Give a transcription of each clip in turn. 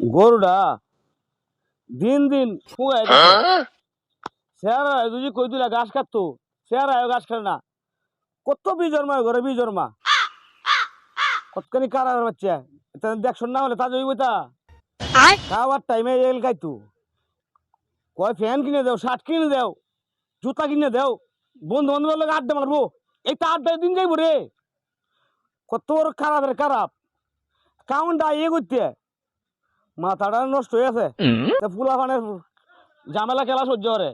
গরুটা দিন দিন ফুগায় চেহারা যদি কই দিলা ঘাস কাটতো। চেহারা ঘাস খায় না। কত বিজর্মা ঘরে বিজর্মা কতখানি কারার বাচ্চা। দেখছ না হলে তা জৈব তা। খাওয়ার টাইমে এল খাইতো। কয় ফ্যান কিনে দাও শার্ট কিনে দাও জুতা কিনে দাও বন্ধু বান্ধবের লোক আড্ডা মারবো। এইটা আড্ডা দিন যাইব রে। কত বড় খারাপ রে খারাপ। কাউন্টটা ইয়ে করতে মাথাটা নষ্ট হয়ে আছে তা ফুলা ফানের ঝামেলা খেলা সহ্য করে।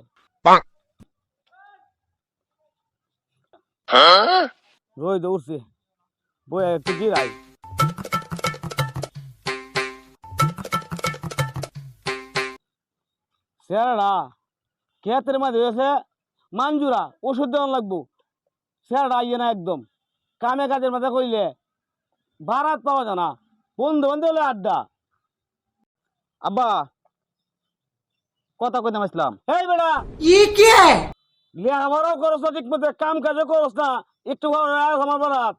রই দৌড়ছে বই একটু জিরাই। চেহারাটা খেতের মাঝে হয়েছে মাঞ্জুরা ওষুধ দেওয়ান লাগবো। চেহারাটা আইয়ে না একদম। কামে কাজের মাঝে কইলে ভাড়াত পাওয়া যায় না। বন্ধু বান্ধব হলে আড্ডা। আব্বা। কথা কইতে আসলাম এই ই করছ ঠিক মতো কাম করছ না। একটু আমার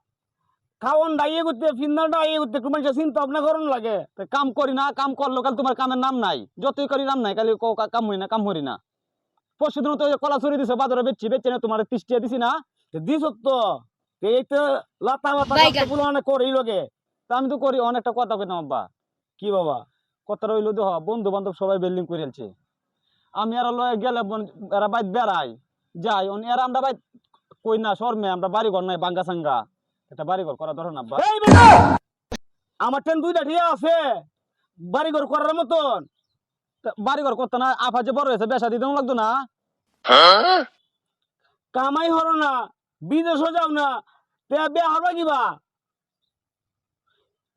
করতে করতে চিন্তা ভাবনা করুন লাগে। কাম করি না কাম করল কাল তোমার কামের নাম নাই। যতই করি নাম নাই কালি কাম হই না কাম হরি না। পরশু দিন তো কলা চুরি দিছে বাজারে বেচছি বেচছি না তোমার দিছি না। দিছ তো? এই তো লাতা বাতা করে তা আমি তো করি অনেকটা কথা কইতাম আব্বা। কি বাবা? কথা রইল দেহ বন্ধু বান্ধব সবাই বিল্ডিং করে ফেলছে আমি আর লয়ে গেলে বন- এরা বাইত বেড়াই যাই অন এরা আমরা বাইত কই না শর্মে আমরা বাড়ি ঘর নাই বাঙ্গা সাঙ্গা এটা বাড়ি ঘর করা ধরো না আব্বা এই বেটা! আমার ট্রেন দুইটা ঠিক আছে বাড়ি ঘর করার মতন। বাড়ি ঘর করতে না আফা যে বড় হয়েছে বেসা দিতে লাগতো না। কামাই হরো না বিদেশও যাও না তে বে হরবা কিবা?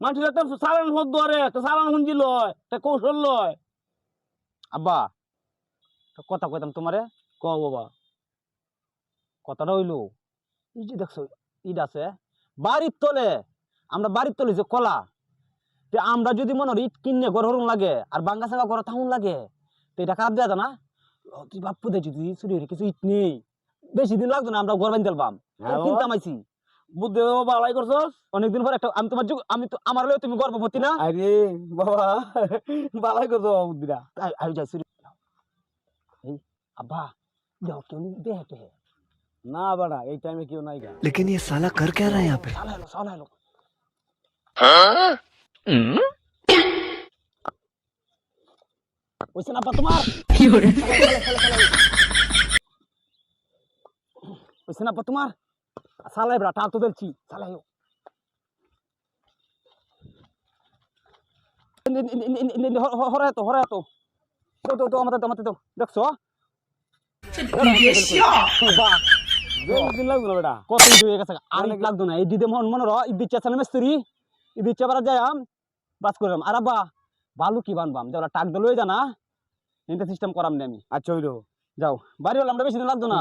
মানুষের একটা সালান হদ ধরে একটা সালান হুঞ্জি লয় একটা কৌশল লয়। আব্বা তো কথা কইতাম তোমারে ক বাবা। কথাটা হইল এই যে দেখছ ইট আছে বাড়ির তলে আমরা বাড়ির তলে যে কলা তে আমরা যদি মনে হয় ইট কিনে ঘর হরুন লাগে আর বাঙ্গা সাঙ্গা ঘর থাকুন লাগে তো এটা খারাপ দেওয়া না? তুই বাপ্পু দে যদি চুরি কিছু ইট নেই। বেশি দিন লাগতো না আমরা ঘর বান্ধি হ্যাঁ বাবা। কিনতে আমাইছি বুদ্ধি বাবা বালাই করছস অনেকদিন পর একটা আমি তোমার যুগ- আমি তো আমার লয়ে তুমি গর্ভবতী না আরে বাবা বালাই করছো বাবা বুদ্ধিটা আই আই যাই চুরি এই আব্বা দেখ কেউ দেহ তো হে না বাড়া এই টাইমে কেউ নাই গা लेकिन ये साला कर क्या रहा है यहाँ पे সালা এলো সালা এলো ওইসে না তোমার ওইসে না তোমার সালাই ব্রা টাল তো দেখছি সালাই হরে তো তো। তো আমাদের তো আমাদের তো দেখছ? কত হয়ে গেছে আর লাগতো না এই দিদে মন মনে র ঈদ দিচ্ছে আছে না মিস্ত্রি ঈদ দিচ্ছে আবার যাইম বাস করলাম। আর আব্বা বালু কি বানবাম? যাওয়া টাক দল জানা ইনটা সিস্টেম করাম নি আমি। আচ্ছা যাও। বাড়ি হলাম বেশি দিন লাগতো না।